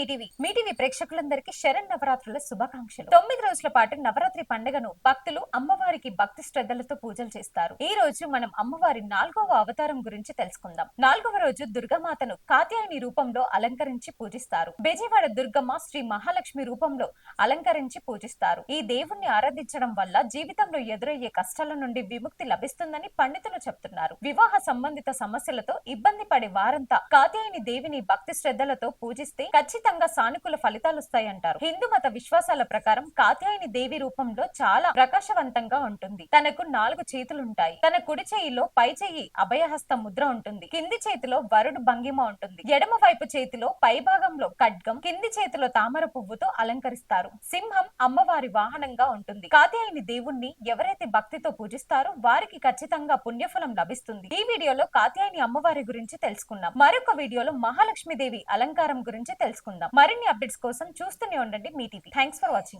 మీటీవీ మీటీవీ ప్రేక్షకులందరికీ శరణ్ నవరాత్రుల శుభాకాంక్షలు. తొమ్మిది రోజుల పాటు నవరాత్రి పండుగను భక్తులు అమ్మవారికి భక్తి శ్రద్ధలతో పూజలు చేస్తారు. ఈ రోజు మనం అమ్మవారి నాలుగవ అవతారం గురించి తెలుసుకుందాం. నాలుగవ రోజు దుర్గామాతను కాత్యాయని రూపంలో అలంకరించి పూజిస్తారు. బెజవాడ దుర్గమ్మ శ్రీ మహాలక్ష్మి రూపంలో అలంకరించి పూజిస్తారు. ఈ దేవుణ్ణి ఆరాధించడం వల్ల జీవితంలో ఎదురయ్యే కష్టాల నుండి విముక్తి లభిస్తుందని పండితులు చెప్తున్నారు. వివాహ సంబంధిత సమస్యలతో ఇబ్బంది పడే వారంతా కాత్యాయని దేవిని భక్తి శ్రద్ధలతో పూజిస్తే ఖచ్చితంగా సానుకూల ఫలితాలు వస్తాయంటారు హిందూ మత విశ్వాసాల ప్రకారం కాత్యాయని దేవి రూపంలో చాలా ప్రకాశవంతంగా ఉంటుంది. తనకు నాలుగు చేతులుంటాయి. తన కుడి చేయిలో పై చెయ్యి అభయహస్త ముద్ర ఉంటుంది. కింది చేతిలో వరుడు భంగిమ ఉంటుంది. ఎడమ వైపు చేతిలో పై భాగంలో ఖడ్గం కింది చేతిలో తామర పువ్వుతో అలంకరిస్తారు. సింహం అమ్మవారి వాహనంగా ఉంటుంది. కాత్యాయని దేవుణ్ణి ఎవరైతే భక్తితో పూజిస్తారో వారికి ఖచ్చితంగా పుణ్యఫలం లభిస్తుంది. ఈ వీడియోలో కాత్యాయని అమ్మవారి గురించి తెలుసుకున్నాం మరొక వీడియోలో మహాలక్ష్మి దేవి అలంకారం గురించి తెలుసుకుందాం. మరిన్ని అప్డేట్స్ కోసం చూస్తూనే ఉండండి మీ టీవీ. Thanks for watching